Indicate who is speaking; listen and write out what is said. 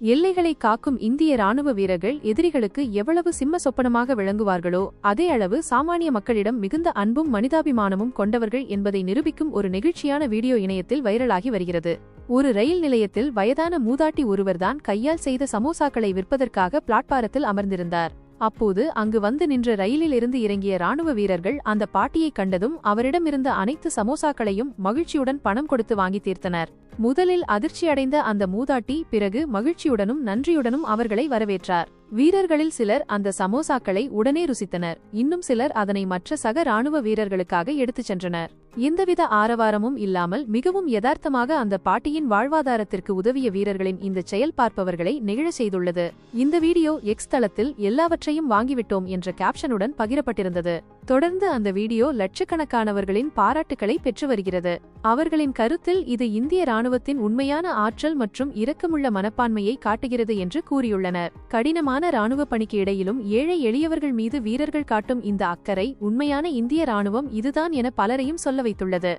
Speaker 1: எல்லைகளை காக்கும் இந்திய ராணுவ வீரர்கள் எதிரிகளுக்கு எவ்வளவு சிம்ம சொப்பனமாக விளங்குவார்களோ அதே அளவு சாமானிய மக்களிடம் மிகுந்த அன்பும் மனிதாபிமானமும் கொண்டவர்கள் என்பதை நிரூபிக்கும் ஒரு நெகிழ்ச்சியான வீடியோ இணையத்தில் வைரலாகி வருகிறது. ஒரு ரயில் நிலையத்தில் வயதான மூதாட்டி ஒருவர்தான் கையால் செய்த சமோசாக்களை விற்பதற்காக பிளாட்பாரத்தில் அமர்ந்திருந்தார். அப்போது அங்கு வந்து நின்ற ரயிலில் இருந்து இறங்கிய ராணுவ வீரர்கள் அந்த பாட்டியை கண்டதும் அவரிடமிருந்த அனைத்து சமோசாக்களையும் மகிழ்ச்சியுடன் பணம் கொடுத்து வாங்கி தீர்த்தனர். முதலில் அதிர்ச்சியடைந்த அந்த மூதாட்டி பிறகு மகிழ்ச்சியுடனும் நன்றியுடனும் அவர்களை வரவேற்றார். வீரர்களில் சிலர் அந்த சமோசாக்களை உடனே ருசித்தனர். இன்னும் சிலர் அதனை மற்ற சக ராணுவ வீரர்களுக்காக எடுத்துச் சென்றனர். எந்தவித ஆரவாரமும் இல்லாமல் மிகவும் யதார்த்தமாக அந்த பாட்டியின் வாழ்வாதாரத்திற்கு உதவிய வீரர்களின் இந்த செயல் பார்ப்பவர்களை நெகிழ செய்துள்ளது. இந்த வீடியோ எக்ஸ் தளத்தில் எல்லாவற்றையும் வாங்கிவிட்டோம் என்ற கேப்ஷனுடன் பகிரப்பட்டிருந்தது. தொடர்ந்து அந்த வீடியோ லட்சக்கணக்கானவர்களின் பாராட்டுகளை பெற்று வருகிறது. அவர்களின் கருத்தில் இது இந்திய ராணுவத்தின் உண்மையான ஆற்றல் மற்றும் இரக்கமுள்ள மனப்பான்மையை காட்டுகிறது என்று கூறியுள்ளனர். கடினமான ராணுவ பணிக்கு இடையிலும் ஏழை எளியவர்கள் மீது வீரர்கள் காட்டும் இந்த அக்கறை உண்மையான இந்திய ராணுவம் இதுதான் என பலரையும் சொல்ல வைத்துள்ளது.